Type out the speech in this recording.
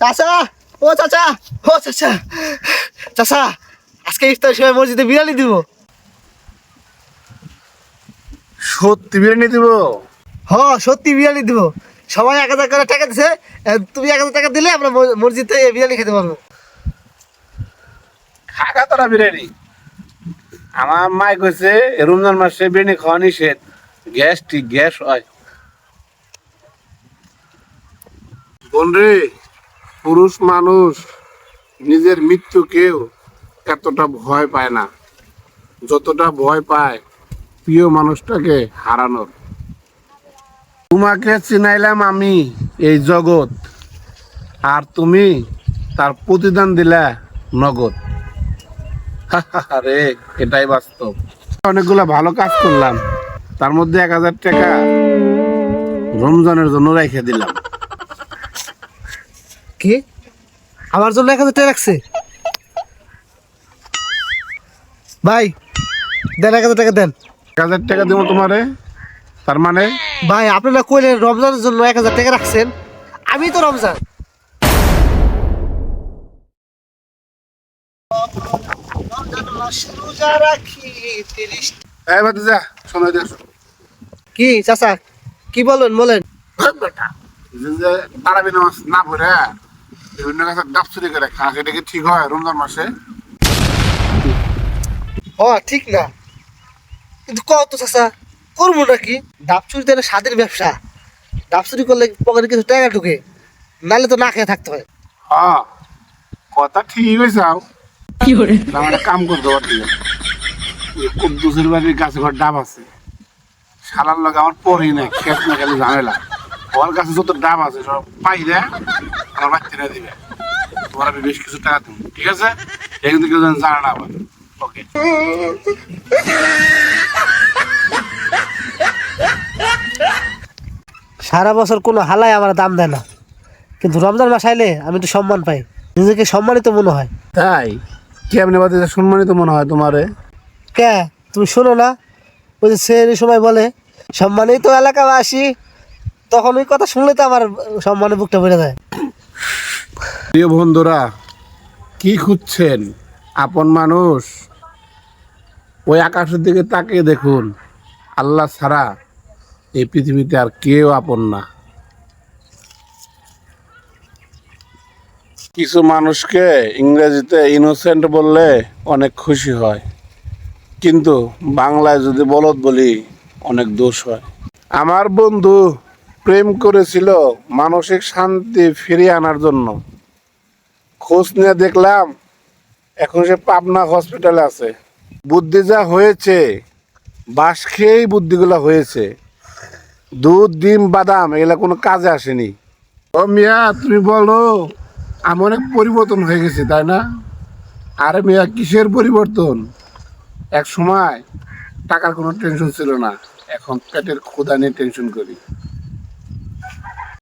চাচা ও চাচা ও চাচা। চাচা আজকে ইফতার সময় মসজিদে বিরিয়ানি দিব। সত্যি বিরিয়ানি দিব? হ সত্যি বিরিয়ানি দিব। সবাই এক হাজার করে টাকা দিছে তুমি এক হাজার টাকা দিলে আমরা মসজিদে বিরিয়ানি খেতে পারব। খাগা তোরা বিরিয়ানি। আমার মাই কইছে রমজান মাসে বিরিয়ানি খাওয়া নিষেধ। গ্যাস ঠিক গ্যাস হয়। রে পুরুষ মানুষ নিজের মৃত্যুকেও এতটা ভয় পায় না। যতটা ভয় পায় প্রিয় মানুষটাকে হারানোর। তোমাকে চিনাইলাম আমি এই জগৎ, আর তুমি তার প্রতিদান দিলা নগদ। আরে এটাই বাস্তব। অনেকগুলা ভালো কাজ করলাম, তার মধ্যে এক হাজার টাকা রমজানের জন্য রেখে দিলাম। কি? আমার জন্য এক হাজার টাকা রাখছে? ভাই দেন এক হাজার টাকা দেন। এক হাজার টাকা দেবো তোমারে তার মানে? ভাই আপনারা কইলেন রমজানের জন্য এক হাজার টাকা রাখছেন। আমি তো রমজান। কি চাচা? কি বলেন বলেন। তারাবি নামাজ না পড়ে বিভিন্ন কাছে ডাব চুরি করে খা সেটা কি ঠিক হয় রমজান মাসে? হ ঠিক না। কিন্তু কত চাচা করব নাকি ডাব চুরি তো স্বাদের ব্যবসা। ডাব চুরি করলে পকেটে কিছু টাকা ঢুকে নাহলে তো না খেয়ে থাকতে হয়। হ্যাঁ কথা ঠিক হয়েছে আও। আমার একটা কাম করতে পারছি কুদ্দুসের বাড়ির গাছে ঘর ডাব আছে। শালার লগে আমার পরই নাই খেত না খালি ঝামেলা। ওর কাছে যত ডাব আছে সব পাইলে বাচ্চারা দিবে। তোমার আমি বেশ কিছু টাকা দেবো ঠিক আছে? এখান থেকে জানা না আবার ওকে সারা বছর কোনো হালাই আমার দাম দেয় না। কিন্তু রমজান মাস আইলে আমি একটু সম্মান পাই। নিজেকে সম্মানিত মনে হয়। তাই? কেমনে বাদে সম্মানিত মনে হয় তোমারে? কে? তুমি শোনো না? ওই যে শ্রেণির সময় বলে সম্মানিত এলাকাবাসী তখন ওই কথা শুনলে তো আমার সম্মানের বুকটা বেড়ে যায়। প্রিয় বন্ধুরা, কি খুঁজছেন? আপন মানুষ? ওই আকাশের দিকে তাকিয়ে দেখুন, আল্লাহ ছাড়া এই পৃথিবীতে আর কেউ আপন না। কিছু মানুষকে ইংরেজিতে ইনোসেন্ট বললে অনেক খুশি হয়, কিন্তু বাংলায় যদি বলদ বলি, অনেক দোষ হয়। আমার বন্ধু প্রেম করেছিল মানসিক শান্তি ফিরিয়ে আনার জন্য। খোঁজ নিয়ে দেখলাম, এখন সে পাবনা হসপিটালে আছে। বুদ্ধি যা হয়েছে বাস খেয়েই বুদ্ধিগুলো হয়েছে। দুধ, ডিম, বাদাম, এগুলো কোনো কাজে আসেনি। ও মিয়া, তুমি বলো আমি অনেক পরিবর্তন হয়ে গেছি, তাই না? আরে মিয়া, কিসের পরিবর্তন? এক সময় টাকার কোনো টেনশন ছিল না, এখন পেটের ক্ষুধা নিয়ে টেনশন করি।